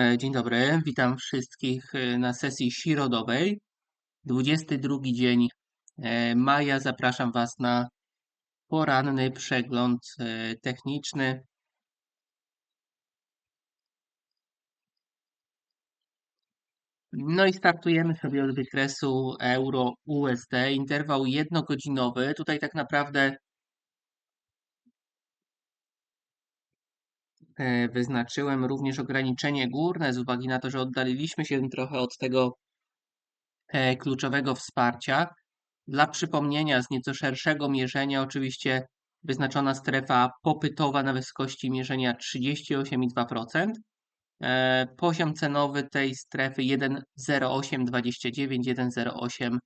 E, Dzień dobry, witam wszystkich e, na sesji środowej. 22 dzień e, maja. Zapraszam Was na poranny przegląd techniczny. No i startujemy sobie od wykresu euro-USD, interwał jednogodzinowy. Tutaj tak naprawdę wyznaczyłem również ograniczenie górne z uwagi na to, że oddaliliśmy się trochę od tego e, kluczowego wsparcia. Dla przypomnienia, z nieco szerszego mierzenia, oczywiście wyznaczona strefa popytowa na wysokości mierzenia 38,2%. E, poziom cenowy tej strefy 1,0829,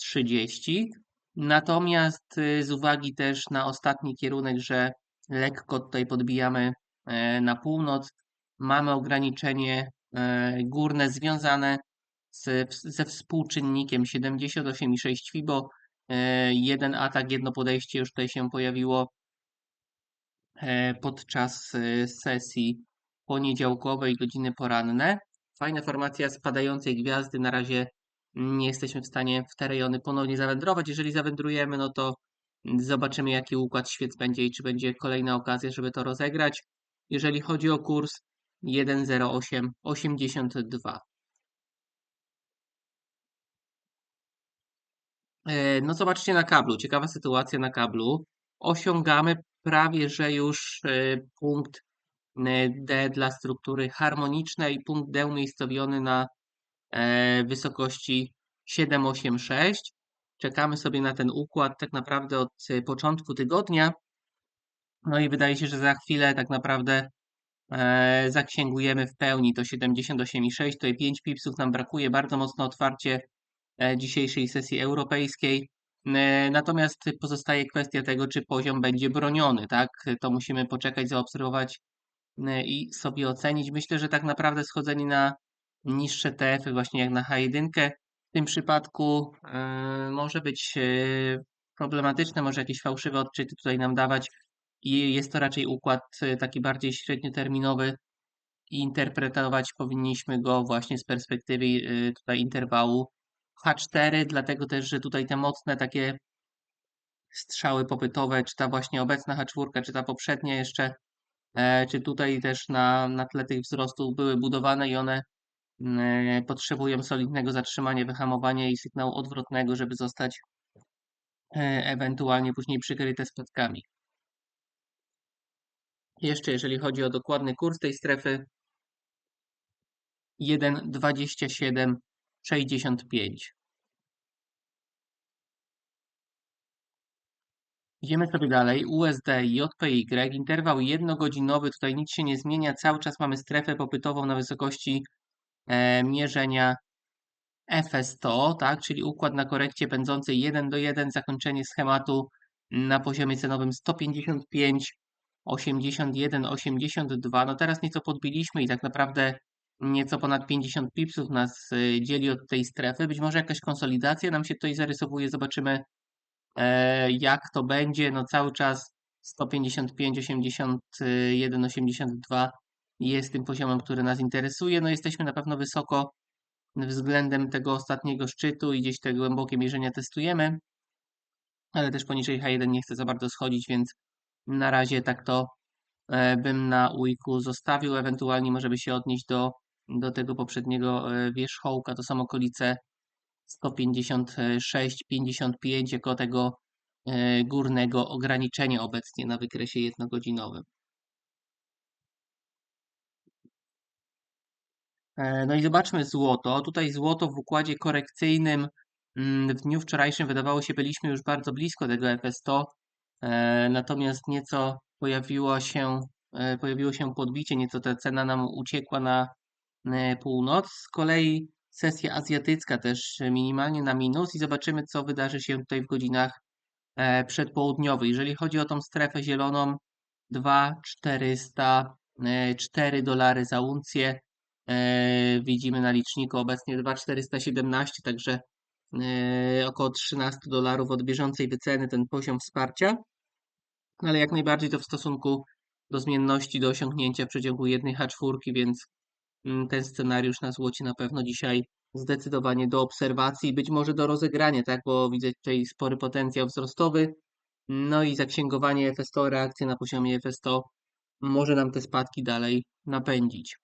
1,0830. Natomiast y, z uwagi też na ostatni kierunek, że lekko tutaj podbijamy e, na północ, mamy ograniczenie e, górne związane z, ze współczynnikiem 78,6 FIBO. E, jeden atak, jedno podejście już tutaj się pojawiło e, podczas e, sesji poniedziałkowej, godziny poranne. Fajna formacja spadającej gwiazdy. Na razie nie jesteśmy w stanie w te rejony ponownie zawędrować. Jeżeli zawędrujemy, no to zobaczymy, jaki układ świec będzie i czy będzie kolejna okazja, żeby to rozegrać. Jeżeli chodzi o kurs 1.0882. E, No zobaczcie na kablu, ciekawa sytuacja na kablu. Osiągamy prawie, że już e, punkt e, D dla struktury harmonicznej, punkt D umiejscowiony na wysokości 786. Czekamy sobie na ten układ tak naprawdę od początku tygodnia. No i wydaje się, że za chwilę tak naprawdę e, zaksięgujemy w pełni to 78,6. Tutaj 5 pipsów nam brakuje, bardzo mocno otwarcie e, dzisiejszej sesji europejskiej. E, Natomiast pozostaje kwestia tego, czy poziom będzie broniony, tak? To musimy poczekać, zaobserwować e, i sobie ocenić. Myślę, że tak naprawdę schodzenie na niższe TF-y, właśnie jak na H1, w tym przypadku może być problematyczne, może jakieś fałszywe odczyty tutaj nam dawać i jest to raczej układ e, taki bardziej średnioterminowy i interpretować powinniśmy go właśnie z perspektywy e, tutaj interwału H4, dlatego też, że tutaj te mocne takie strzały popytowe, czy ta właśnie obecna H4, czy ta poprzednia jeszcze, e, czy tutaj też na, na tle tych wzrostów były budowane i one potrzebują solidnego zatrzymania, wyhamowania i sygnału odwrotnego, żeby zostać ewentualnie później przykryte spadkami. Jeszcze jeżeli chodzi o dokładny kurs tej strefy 1,2765. Idziemy sobie dalej. USD, JPY, interwał jednogodzinowy, tutaj nic się nie zmienia. Cały czas mamy strefę popytową na wysokości e, mierzenia FS100, tak, czyli układ na korekcie pędzącej 1 do 1, zakończenie schematu na poziomie cenowym 155, 81, 82. No teraz nieco podbiliśmy i tak naprawdę nieco ponad 50 pipsów nas y, dzieli od tej strefy. Być może jakaś konsolidacja nam się tutaj zarysowuje, zobaczymy e, jak to będzie. No cały czas 155, 81, 82 jest tym poziomem, który nas interesuje. No jesteśmy na pewno wysoko względem tego ostatniego szczytu i gdzieś te głębokie mierzenia testujemy, ale też poniżej H1 nie chcę za bardzo schodzić, więc na razie tak to e, bym na ujku zostawił, ewentualnie może by się odnieść do, do tego poprzedniego e, wierzchołka, to są okolice 156-55 jako tego e, górnego ograniczenia obecnie na wykresie jednogodzinowym. No i zobaczmy złoto. Tutaj złoto w układzie korekcyjnym mm, w dniu wczorajszym wydawało się byliśmy już bardzo blisko tego FS100, e, natomiast nieco pojawiło się, e, pojawiło się podbicie, nieco ta cena nam uciekła na e, północ. Z kolei sesja azjatycka też minimalnie na minus i zobaczymy co wydarzy się tutaj w godzinach e, przedpołudniowych. Jeżeli chodzi o tą strefę zieloną 2,400, e, 4 dolary za uncję. E, widzimy na liczniku obecnie 2,417, także e, około 13 dolarów od bieżącej wyceny ten poziom wsparcia, ale jak najbardziej to w stosunku do zmienności do osiągnięcia w przeciągu jednej H4, więc mm, ten scenariusz na złocie na pewno dzisiaj zdecydowanie do obserwacji, być może do rozegrania, tak, bo widzę tutaj spory potencjał wzrostowy. No i zaksięgowanie FS100, reakcja na poziomie FS100 może nam te spadki dalej napędzić.